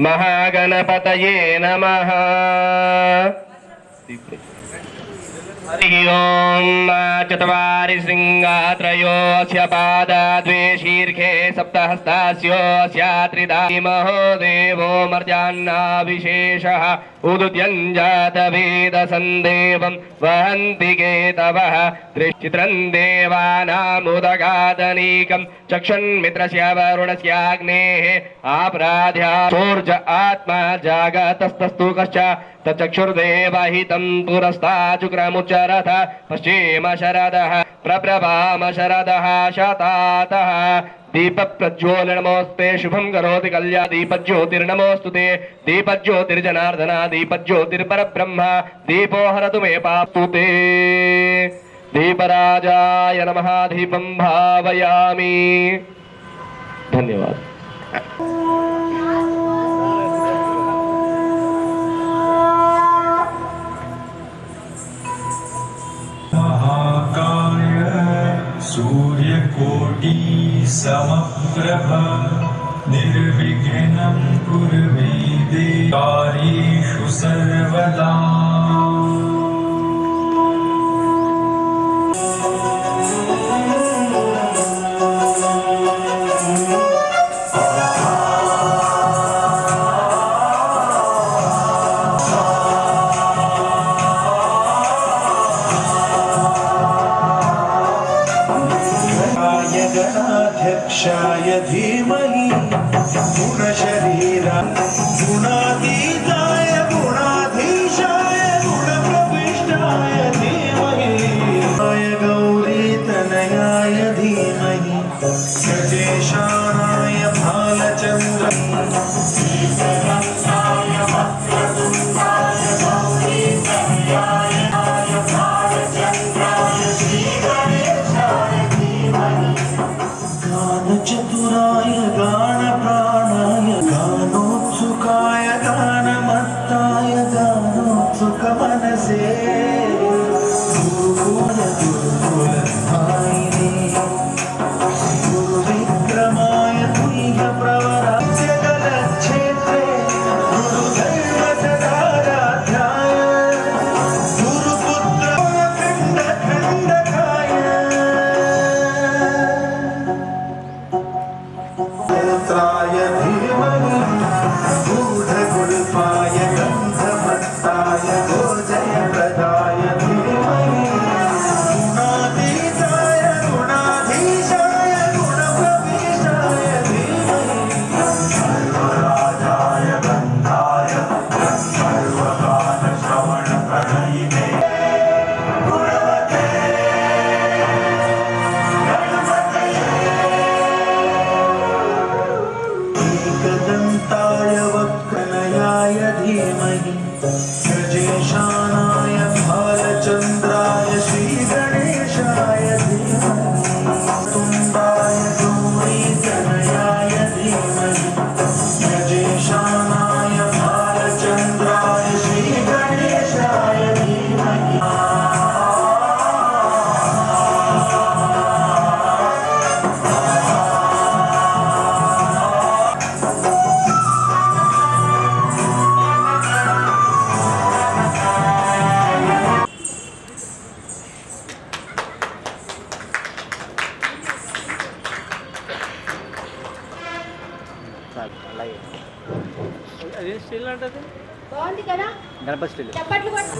महागणपतये नमः। हरि ओम् चत्वारि शृङ्गात्रयोऽस्य पादा द्वे शीर्षे सप्तहस्तास्योऽस्य त्रिधा महो देवो मर्जान्नाविशेषः उदुत्यञ्जातवेदसन्देवं वहन्ति केतवः दृश्चित्रम् देवानामुदगादनीकं चक्षुन्मित्रस्य वरुणस्याग्नेः आप्राध्या सोर्ज आत्मा जागतस्तस्तु कश्च तचक्षुर्देवहितं पुरस्ताचुक्रमुच्चरथ पश्चिम शरदः प्रप्रभाम शरदः शतातः। दीपप्रज्वलनमोस्ते शुभं करोति कल्या, दीपज्योतिर्नमोऽस्तु ते। दीपज्योतिर्जनार्दन, दीपज्योतिर्परब्रह्म दीपो हरतु मे पाप्तु ते। दीपराजाय नमः, दीपं भावयामि। धन्यवाद। समप्रभ निर्विघ्नं कुरु मे देवारीषु सर्वदा ధీమహి గుణశరీరా ಗಾನಮತ್ತಾಯ ಗಾನೋತ್ಸುಕ ಮನಸೇ అదే స్టిల్ అంటది బాగుంది కదా గణపతి స్టిల్ చప్పట్లు కొట్టు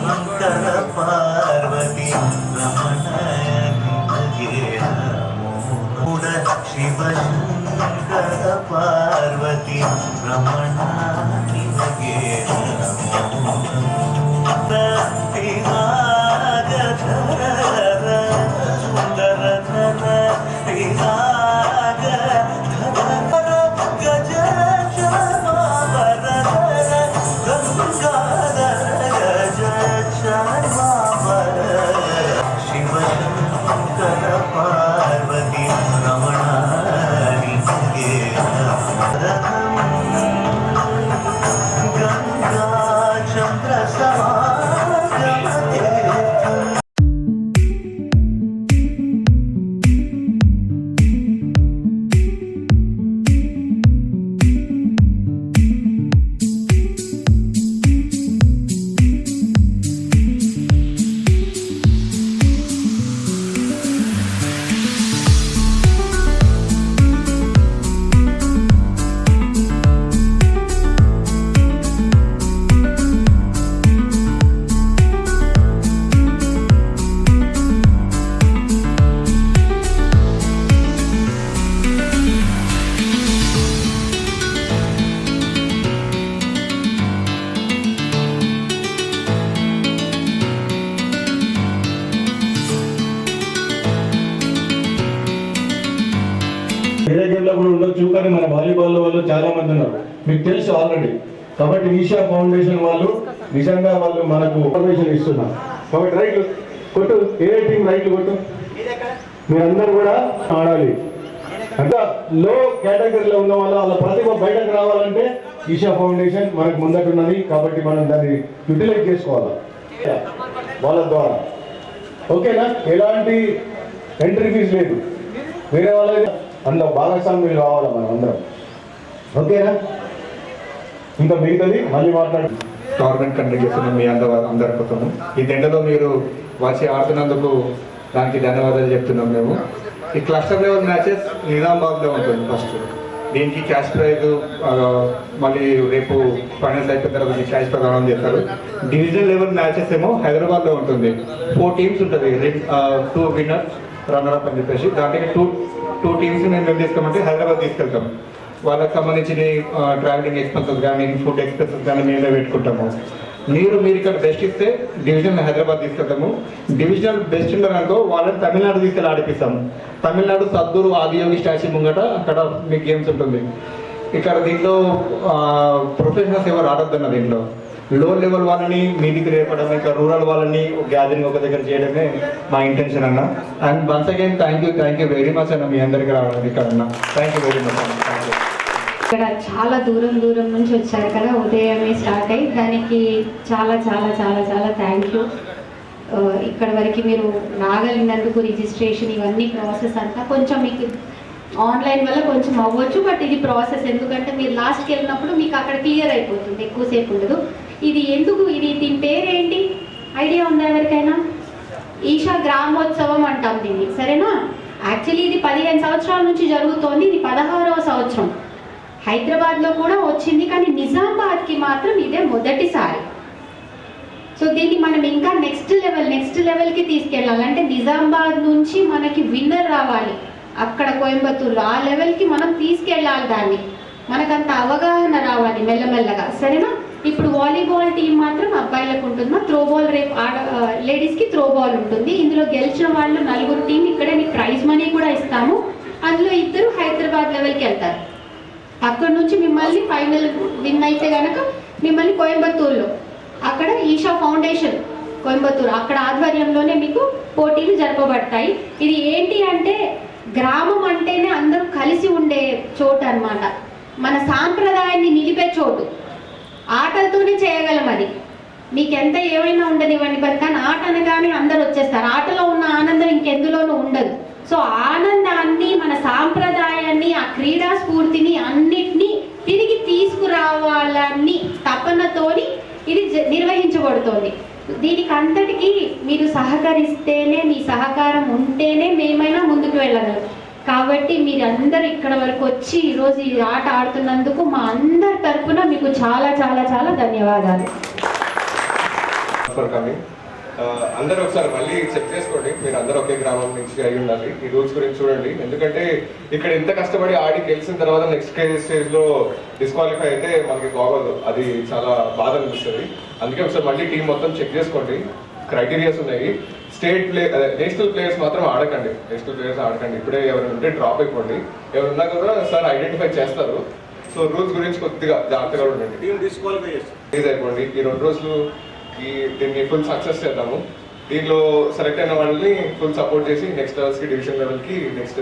శంకర పార్వతి రమణ శివ శంకర పార్వతి క్రికెట్లో కానీ మన వాలీబాల్ వాళ్ళు చాలా మంది ఉన్నారు. మీకు తెలుసు ఆల్రెడీ కాబట్టి ఈషా ఫౌండేషన్ వాళ్ళు నిజంగా వాళ్ళు మనకు ఇన్ఫర్మేషన్ ఇస్తున్నారు. కాబట్టి రైట్లు కొట్టు. ఏ టీం రైట్ కొట్టు? మీరందరూ కూడా ఆడాలి. అంటే లో కేటగిరీలో ఉన్న వాళ్ళ వాళ్ళ ప్రతిభ బయటకు రావాలంటే ఈషా ఫౌండేషన్ మనకు ముందటున్నది కాబట్టి మనం దాన్ని యూటిలైజ్ చేసుకోవాలి. వాళ్ళ ద్వారా. ఓకేనా? ఎలాంటి ఎంట్రీ ఫీజు లేదు. వేరే వాళ్ళ అందులో భాగస్వామ్యులు కావాలి మనం అందరం? ఓకేనా? ఇంకా మిగతాది? మళ్ళీ మాట్లాడు. టోర్నమెంట్ కండక్ట్ చేస్తున్నాం మీ అందరూ అందరి కోసం. ఈ దండలో మీరు వచ్చి ఆడుతున్నందుకు దానికి ధన్యవాదాలు చెప్తున్నాం మేము. ఈ క్లస్టర్ లెవెల్ మ్యాచెస్ నిజామాబాద్లో ఉంటుంది ఫస్ట్ దీనికి క్యాష్ ప్రైజ్ మళ్ళీ రేపు ఫైనల్స్ అయిపోయిన తర్వాత క్యాష్ క్యాష్ ప్రదానం చేస్తారు. డివిజన్ లెవెల్ మ్యాచెస్ ఏమో హైదరాబాద్లో ఉంటుంది. ఫోర్ టీమ్స్ ఉంటుంది టూ విన్నర్ రన్నర్ అని చెప్పేసి. దాంట్లో టూ టూ టీమ్స్ మేము ఏం తీసుకోమంటే హైదరాబాద్ తీసుకెళ్తాం. వాళ్ళకి సంబంధించిన ట్రావెలింగ్ ఎక్స్పెన్సెస్ కానీ ఫుడ్ ఎక్స్పెన్సెస్ కానీ మేమే పెట్టుకుంటాము. మీరు మీరు ఇక్కడ బెస్ట్ ఇస్తే డివిజన్ హైదరాబాద్ తీసుకెళ్తాము. డివిజనల్ బెస్ట్ ఉన్నారనుకో వాళ్ళని తమిళనాడు తీసుకెళ్ళి ఆడిపిస్తాము తమిళనాడు సద్దూరు ఆదియోగి స్టాచ్యూ ముంగట అక్కడ మీకు గేమ్స్ ఉంటుంది. ఇక్కడ దీంట్లో ప్రొఫెషనల్స్ ఎవరు ఆడొద్దన్న దీంట్లో. లో లెవెల్ వాళ్ళని మీదికి రేపడం ఇంకా రూరల్ వాళ్ళని గ్యాదరింగ్ ఒక దగ్గర చేయడమే మా ఇంటెన్షన్ అన్న. And once again thank you thank you very much అన్న మీ అందరికీ రావడం ఇక్కడ అన్న థ్యాంక్ యూ వెరీ మచ్ అన్న థ్యాంక్ యూ ఇక్కడ చాలా దూరం దూరం నుంచి వచ్చారు కదా ఉదయమే స్టార్ట్ అయ్యి దానికి చాలా చాలా చాలా చాలా థ్యాంక్ యూ ఇక్కడ వరకు మీరు రాగలిగినందుకు రిజిస్ట్రేషన్ ఇవన్నీ ప్రాసెస్ అంతా కొంచెం మీకు ఆన్లైన్ వల్ల కొంచెం అవ్వచ్చు బట్ ఇది ప్రాసెస్ ఎందుకంటే మీరు లాస్ట్కి వెళ్ళినప్పుడు మీకు అక్కడ క్లియర్ అయిపోతుంది ఎక్కువసేపు ఉండదు. ఇది ఎందుకు? ఇది దీని పేరేంటి? ఐడియా ఉందా ఎవరికైనా? ఈషా గ్రామోత్సవం అంటాం దీన్ని సరేనా? యాక్చువల్లీ ఇది పదిహేను సంవత్సరాల నుంచి జరుగుతోంది ఇది పదహారవ సంవత్సరం. హైదరాబాద్లో కూడా వచ్చింది కానీ నిజామాబాద్కి మాత్రం ఇదే మొదటిసారి. సో దీన్ని మనం ఇంకా నెక్స్ట్ లెవెల్ నెక్స్ట్ లెవెల్కి తీసుకెళ్ళాలి. అంటే నిజామాబాద్ నుంచి మనకి విన్నర్ రావాలి. అక్కడ కోయంబత్తూరులో ఆ లెవెల్కి మనం తీసుకెళ్ళాలి దాన్ని. మనకంత అవగాహన రావాలి మెల్లమెల్లగా సరేనా? ఇప్పుడు వాలీబాల్ టీం మాత్రం అబ్బాయిలకు ఉంటుందా? త్రో బాల్ రేపు ఆడ లేడీస్కి త్రోబాల్ ఉంటుంది. ఇందులో గెలిచిన వాళ్ళు నలుగురు టీం ఇక్కడే మీకు ప్రైజ్ మనీ కూడా ఇస్తాము. అందులో ఇద్దరు హైదరాబాద్ లెవెల్కి వెళ్తారు. అక్కడ నుంచి మిమ్మల్ని ఫైనల్ విన్ అయితే కనుక మిమ్మల్ని కోయంబత్తూరులో అక్కడ ఈషా ఫౌండేషన్ కోయంబత్తూరు. అక్కడ ఆధ్వర్యంలోనే మీకు పోటీలు జరపబడతాయి. ఇది ఏంటి అంటే గ్రామం అంటేనే అందరూ కలిసి ఉండే చోటు అనమాట మన సాంప్రదాయాన్ని నిలిపే చోటు. ఆటలతోనే చేయగలం అది. మీకు ఎంత ఏమైనా ఉండనివ్వండి పని కానీ ఆట అనగానే అందరు వచ్చేస్తారు. ఆటలో ఉన్న ఆనందం ఇంకెందులోనూ ఉండదు. సో ఆనందాన్ని మన సాంప్రదాయాన్ని ఆ క్రీడా స్ఫూర్తిని అన్నిటినీ తిరిగి తీసుకురావాలని తపనతోని ఇది జ- నిర్వహించబడుతోంది. దీనికి అంతటికీ మీరు సహకరిస్తేనే మీ సహకారం ఉంటేనే మేమైనా ముందుకు వెళ్ళగలం. కాబట్టి మీరందరూ ఇక్కడ వరకు వచ్చి ఈరోజు ఈ ఆట ఆడుతున్నందుకు మా అందరి తరఫున మీకు చాలా చాలా చాలా ధన్యవాదాలు. ఫర్ అందరూ ఒకసారి మళ్ళీ చెక్ చేసుకోండి. మీరు అందరూ ఒకే గ్రామం నుంచి అయి ఉండాలి. ఈ రూల్స్ గురించి చూడండి. ఎందుకంటే ఇక్కడ ఇంత కష్టపడి ఆడి గెలిచిన తర్వాత నెక్స్ట్ స్టేజ్లో డిస్క్వాలిఫై అయితే మనకి బాగోదు. అది చాలా బాధ అనిపిస్తుంది. అందుకే ఒకసారి మళ్ళీ టీం మొత్తం చెక్ చేసుకోండి. క్రైటీరియాస్ ఉన్నాయి. స్టేట్ ప్లే నేషనల్ ప్లేయర్స్ మాత్రం ఆడకండి. National players ఆడకండి. ఇప్పుడే ఎవరైనా ఉంటే డ్రాప్ అయిపోండి. ఎవరు ఉన్నా కూడా సార్ ఐడెంటిఫై చేస్తారు. సో రూల్స్ గురించి కొద్దిగా జాగ్రత్తగా ఉండండి. టీం డిస్క్వాలిఫై చేస్తారు. అయిపోండి. ఈ రెండు రోజులు ఈ దీన్ని ఫుల్ సక్సెస్ చేద్దాము. దీనిలో సెలెక్ట్ అయిన వాళ్ళని ఫుల్ సపోర్ట్ చేసి నెక్స్ట్ లెవెల్స్కి డివిజన్ లెవెల్కి నెక్స్ట్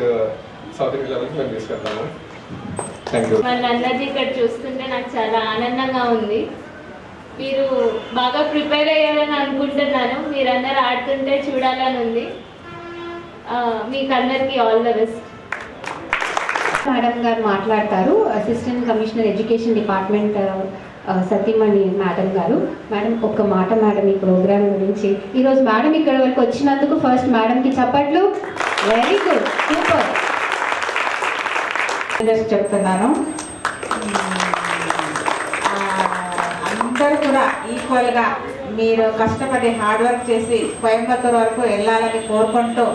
సౌత్ ఇండియన్ లెవెల్కి మేము తీసుకెళ్తాము. థ్యాంక్ యూ అందరిది ఇక్కడ చూస్తుంటే నాకు చాలా ఆనందంగా ఉంది. మీరు బాగా ప్రిపేర్ అయ్యారని అనుకుంటున్నాను. మీరందరూ ఆడుతుంటే చూడాలని ఉంది. ఆ, మీకు అందరికీ ఆల్ ద బెస్ట్. మేడం గారు మాట్లాడతారు. అసిస్టెంట్ కమిషనర్ ఎడ్యుకేషన్ డిపార్ట్మెంట్ సతీమణి మేడం గారు. మేడం ఒక్క మాట మేడం ఈ ప్రోగ్రామ్ గురించి. ఈరోజు మేడం ఇక్కడ వరకు వచ్చినందుకు ఫస్ట్ మేడంకి చప్పట్లు. వెరీ గుడ్ సూపర్ చెప్తున్నాను. అందరూ కూడా ఈక్వల్గా మీరు కష్టపడి హార్డ్ వర్క్ చేసి కోయంబత్తూరు వరకు వెళ్ళాలని కోరుకుంటూ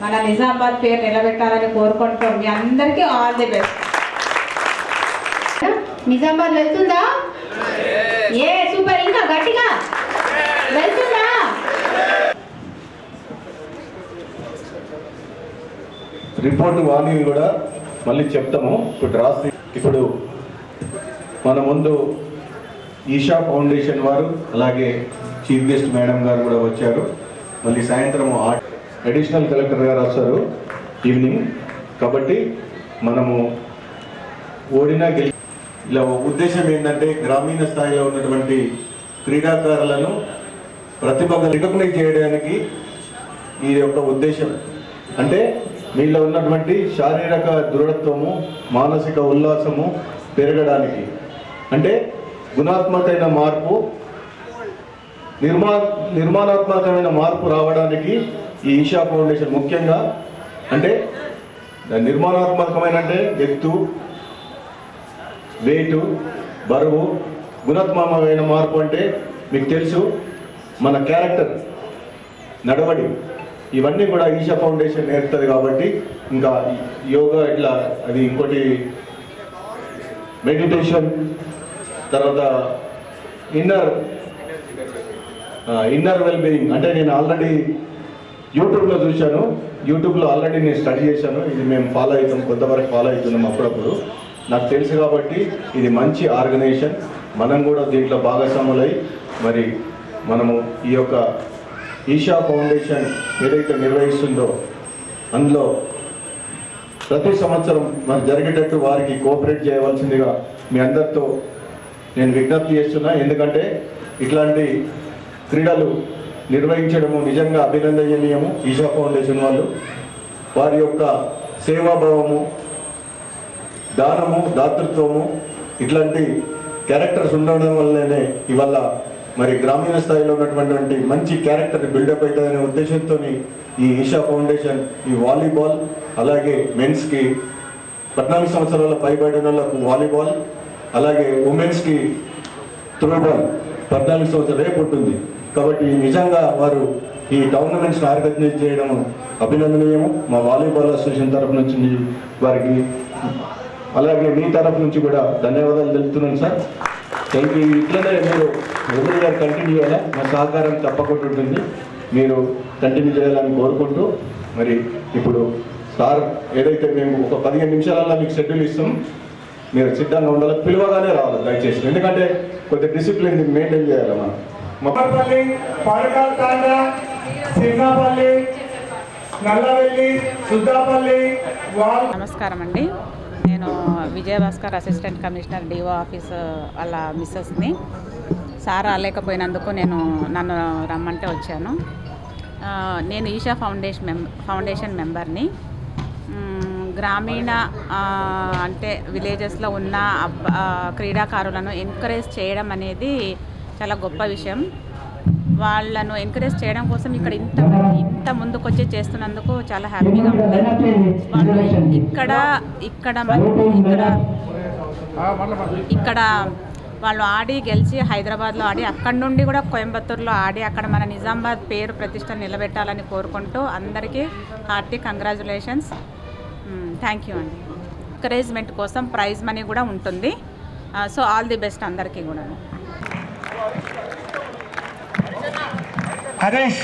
మన నిజామాబాద్ పేరు నిలబెట్టాలని కోరుకుంటూ మీ అందరికీ ఆల్ ది బెస్ట్ నిజామాబాద్ వెళ్తుందా? ఏ సూపర్ ఇంకా గట్టిగా? వెళ్తుందా? రిపోర్ట్ వాణి కూడా మళ్ళీ చెప్తాము. ఇప్పుడు రాసి ఇప్పుడు మన ముందు ఈషా ఫౌండేషన్ వారు అలాగే చీఫ్ గెస్ట్ మేడం గారు కూడా వచ్చారు. మళ్ళీ సాయంత్రం అడిషనల్ కలెక్టర్ గారు వస్తారు ఈవినింగ్. కాబట్టి మనము ఓడినా గెలి ఇలా ఉద్దేశం ఏంటంటే గ్రామీణ స్థాయిలో ఉన్నటువంటి క్రీడాకారులను ప్రతిభ రికగ్నైజ్ చేయడానికి ఈ యొక్క ఉద్దేశం. అంటే మీలో ఉన్నటువంటి శారీరక దృఢత్వము మానసిక ఉల్లాసము పెరగడానికి. అంటే గుణాత్మకమైన మార్పు నిర్మా నిర్మాణాత్మకమైన మార్పు రావడానికి ఈ ఈషా ఫౌండేషన్ ముఖ్యంగా అంటే నిర్మాణాత్మకమైన అంటే ఎత్తు వెయిటు బరువు గుణాత్మకమైన మార్పు అంటే మీకు తెలుసు మన క్యారెక్టర్ నడవడి. ఇవన్నీ కూడా ఈషా ఫౌండేషన్ నేర్పుతుంది కాబట్టి ఇంకా యోగా ఇట్లా అది ఇంకోటి మెడిటేషన్ తర్వాత ఇన్నర్ ఇన్నర్ వెల్ బీయింగ్ అంటే నేను ఆల్రెడీ యూట్యూబ్లో చూశాను. యూట్యూబ్లో ఆల్రెడీ నేను స్టడీ చేశాను. ఇది మేము ఫాలో అవుతాం కొంతవరకు ఫాలో అవుతున్నాం అప్పుడప్పుడు. నాకు తెలుసు కాబట్టి ఇది మంచి ఆర్గనైజేషన్ మనం కూడా దీంట్లో భాగస్వాములై మరి మనము ఈ యొక్క ఈషా ఫౌండేషన్ ఏదైతే నిర్వహిస్తుందో అందులో ప్రతి సంవత్సరం మరి జరిగేటట్టు వారికి కోఆపరేట్ చేయవలసిందిగా మీ అందరితో నేను విజ్ఞప్తి చేస్తున్నా ఎందుకంటే ఇట్లాంటి క్రీడలు నిర్వహించడము నిజంగా అభినందనీయము ఈషా ఫౌండేషన్ వాళ్ళు. వారి యొక్క సేవాభావము దానము దాతృత్వము ఇట్లాంటి క్యారెక్టర్స్ ఉండడం వల్లనే ఇవల్ల మరి గ్రామీణ స్థాయిలో ఉన్నటువంటి మంచి క్యారెక్టర్ బిల్డప్ అవుతుందనే ఉద్దేశంతో ఈ ఈషా ఫౌండేషన్ ఈ వాలీబాల్ అలాగే మెన్స్కి పద్నాలుగు సంవత్సరాల పైబడిన వాళ్ళకు వాలీబాల్ అలాగే ఉమెన్స్కి త్రోబాల్ పద్నాలుగు సంవత్సరాలు రేపు ఉంటుంది. కాబట్టి నిజంగా వారు ఈ టోర్నమెంట్స్ని ఆర్గనైజ్ చేయడం అభినందనీయము. మా వాలీబాల్ అసోసియేషన్ తరఫు నుంచి వారికి అలాగే మీ తరఫు నుంచి కూడా ధన్యవాదాలు తెలుపుతున్నాను సార్. Thank you. ఇట్లనే మీరు ఎదురుగా గారు కంటిన్యూ చేయాలా? మా సహకారం తప్పకుండా ఉంటుంది. మీరు కంటిన్యూ చేయాలని కోరుకుంటూ మరి ఇప్పుడు సార్ ఏదైతే మేము ఒక పదిహేను నిమిషాలలో మీకు షెడ్యూల్ ఇస్తాం మీరు సిద్ధంగా ఉండాలి పిలువగానే రావాలి దయచేసి. ఎందుకంటే కొద్దిగా డిసిప్లిన్ మెయింటైన్ చేయాలి మనం. మా మప్పపల్లి పడకల్ తాండా నల్లవెల్లి సుద్దాపల్లి వాల్ నమస్కారం అండి. నేను Vijayabhaskar assistant commissioner DO office వాళ్ళ మిస్సెస్ని. సార్ రాలేకపోయినందుకు నేను నన్ను రమ్మంటే వచ్చాను. నేను ఈషా ఫౌండేషన్ మెం ఫౌండేషన్ మెంబర్ని. గ్రామీణ అంటే విలేజెస్లో ఉన్న క్రీడాకారులను ఎంకరేజ్ చేయడం అనేది చాలా గొప్ప విషయం. వాళ్ళను ఎంకరేజ్ చేయడం కోసం ఇక్కడ ఇంత ఇంత ముందుకొచ్చి చేస్తున్నందుకు చాలా హ్యాపీగా ఉంది. వాళ్ళు ఇక్కడ ఇక్కడ ఇక్కడ ఇక్కడ వాళ్ళు ఆడి గెలిచి హైదరాబాద్లో ఆడి అక్కడి నుండి కూడా కోయంబత్తూరులో ఆడి అక్కడ మన నిజామాబాద్ పేరు ప్రతిష్ట నిలబెట్టాలని కోరుకుంటూ అందరికీ హార్టీ కంగ్రాచులేషన్స్ థ్యాంక్ యూ అండి. ఎంకరేజ్మెంట్ కోసం ప్రైజ్ మనీ కూడా ఉంటుంది. సో ఆల్ ది బెస్ట్ అందరికీ కూడా హరీష్.